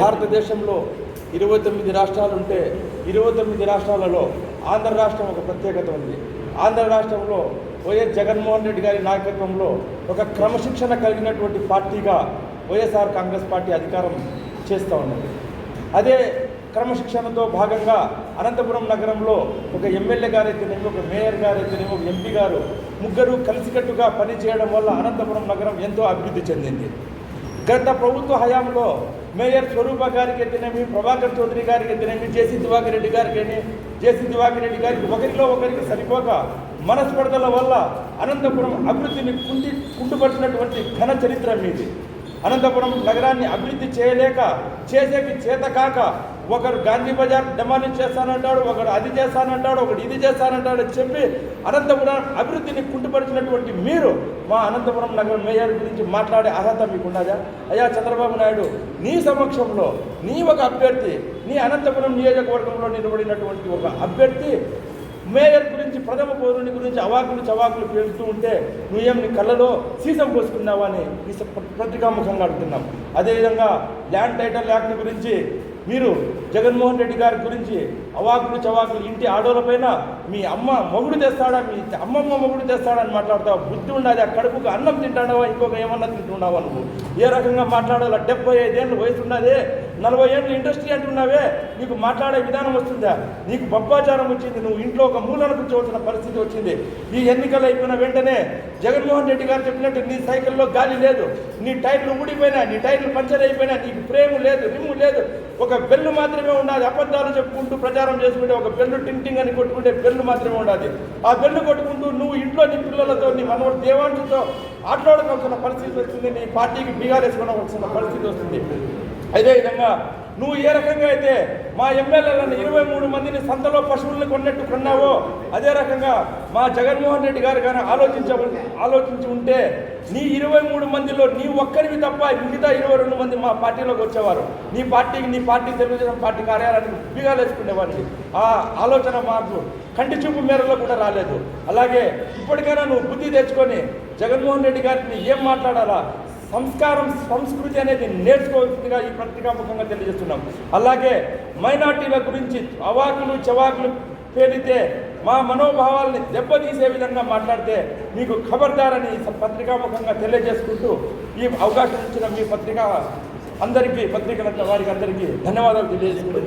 భారతదేశంలో ఇరవై తొమ్మిది రాష్ట్రాలు ఉంటే ఇరవై తొమ్మిది రాష్ట్రాలలో ఆంధ్ర రాష్ట్రం ఒక ప్రత్యేకత ఉంది. ఆంధ్ర రాష్ట్రంలో వైఎస్ జగన్మోహన్ రెడ్డి గారి నాయకత్వంలో ఒక క్రమశిక్షణ కలిగినటువంటి పార్టీగా వైఎస్ఆర్ కాంగ్రెస్ పార్టీ అధికారం చేస్తూ ఉన్నది. అదే క్రమశిక్షణతో భాగంగా అనంతపురం నగరంలో ఒక ఎమ్మెల్యే గారైతేనేమి ఒక మేయర్ గారైతేనేమి ఒక ఎంపీ గారు ముగ్గురు కలిసికట్టుగా పనిచేయడం వల్ల అనంతపురం నగరం ఎంతో అభివృద్ధి చెందింది. గత ప్రభుత్వ హయాంలో మేయర్ స్వరూప గారికి అయితేనేమి ప్రభాకర్ చౌదరి గారికి అయితేనేమి జేసీ దివాకర్ రెడ్డి గారికి జేసీ దివాకర్ రెడ్డి గారికి ఒకరిలో ఒకరికి సరిపోక మనస్పర్ధల వల్ల అనంతపురం అభివృద్ధిని కుంటి కుంటుపరిచినటువంటి ఘన చరిత్ర మీది. అనంతపురం నగరాన్ని అభివృద్ధి చేయలేక చేసేకి చేత కాక ఒకరు గాంధీ బజార్ డెమాలిష్ చేస్తానంటాడు ఒకడు అది చేస్తానంటాడు ఒకడు ఇది చేస్తానంటాడు అని చెప్పి అనంతపురం అభివృద్ధిని కుంటుపరిచినటువంటి మీరు మా అనంతపురం నగరం మేయర్ గురించి మాట్లాడే అర్హత మీకున్నదా అయ్యా చంద్రబాబు నాయుడు నీ సమక్షంలో నీ ఒక అభ్యర్థి నీ అనంతపురం నియోజకవర్గంలో నిలబడినటువంటి ఒక అభ్యర్థి మేయర్ గురించి ప్రథమ పౌరుని గురించి అవాకులు చవాకులు పేలుతూ ఉంటే నువ్వేం నీ కళ్ళలో సీసం పోసుకున్నావా అని ఈ స- పత్రికాముఖంగా అడుగుతున్నాం. అదేవిధంగా ల్యాండ్ టైటిల్ యాక్ట్ గురించి మీరు జగన్మోహన్ రెడ్డి గారి గురించి అవాకులు చవాకులు ఇంటి ఆడోళ్ళపైన మీ అమ్మ మొగుడు తెస్తాడా మీ అమ్మమ్మ మొగుడు తెస్తాడా అని మాట్లాడతావు. బుద్ధి ఉండాలి ఆ కడుపుకు అన్నం తింటాడావా ఇంకొక ఏమన్నా తింటున్నావా నువ్వు? ఏ రకంగా మాట్లాడాలా? డెబ్బై ఐదేళ్ళు వయసు ఉన్నదే నలభై ఏళ్ళు ఇండస్ట్రీ అంటున్నావే నీకు మాట్లాడే విధానం వస్తుందా? నీకు బొబ్బాచారం వచ్చింది నువ్వు ఇంట్లో ఒక మూలన కూర్చోవలసిన పరిస్థితి వచ్చింది. ఈ ఎన్నికలు అయిపోయిన వెంటనే జగన్మోహన్ రెడ్డి గారు చెప్పినట్టు నీ సైకిల్లో గాలి లేదు నీ టైర్లు ఊడిపోయినా నీ టైర్లు పంచర్ అయిపోయినా నీకు ప్రేమ లేదు రిమ్ము లేదు. ఒక బెల్లు మాత్రమే ఉండాలి అబద్ధాలు చెప్పుకుంటూ ప్రచారం చేసుకుంటే ఒక బెల్లు టింటింగ్ అని కొట్టుకుంటే బెల్లు మాత్రమే ఉండాలి. ఆ బెల్లు కొట్టుకుంటూ నువ్వు ఇంట్లో నీ పిల్లలతో నీ మనవడు దేవాంశతో ఆటలాడుకోవాల్సిన పరిస్థితి వచ్చింది నీ పార్టీకి బీగారేసుకోవాల్సిన పరిస్థితి వస్తుంది. అదేవిధంగా నువ్వు ఏ రకంగా అయితే మా ఎమ్మెల్యేలను ఇరవై మూడు మందిని సంతలో పశువులను కొన్నట్టు కొన్నావో అదే రకంగా మా జగన్మోహన్ రెడ్డి గారు కానీ ఆలోచించ ఆలోచించి ఉంటే నీ ఇరవై మూడు మందిలో నీ ఒక్కరివి తప్ప మిగతా ఇరవై రెండు మంది మా పార్టీలోకి వచ్చేవారు. నీ పార్టీకి నీ పార్టీ తెలుగుదేశం పార్టీ కార్యాలయానికి బిగాలు లేచుకునేవాడిని. ఆ ఆలోచన మాకు కంటి చూపు మేరలో కూడా రాలేదు. అలాగే ఇప్పటికైనా నువ్వు బుద్ధి తెచ్చుకొని జగన్మోహన్ రెడ్డి గారిని ఏం మాట్లాడాలా? సంస్కారం సంస్కృతి అనేది నేర్చుకోవాల్సిందిగా ఈ పత్రికాముఖంగా తెలియజేస్తున్నాం. అలాగే మైనార్టీల గురించి అవాకులు చవాకులు పేరితే మా మనోభావాల్ని దెబ్బతీసే విధంగా మాట్లాడితే మీకు ఖబర్దారని పత్రికాముఖంగా తెలియజేసుకుంటూ ఈ అవకాశం ఇచ్చిన మీ పత్రిక అందరికీ పత్రికల వారికి అందరికీ ధన్యవాదాలు తెలియజేసుకుంటూ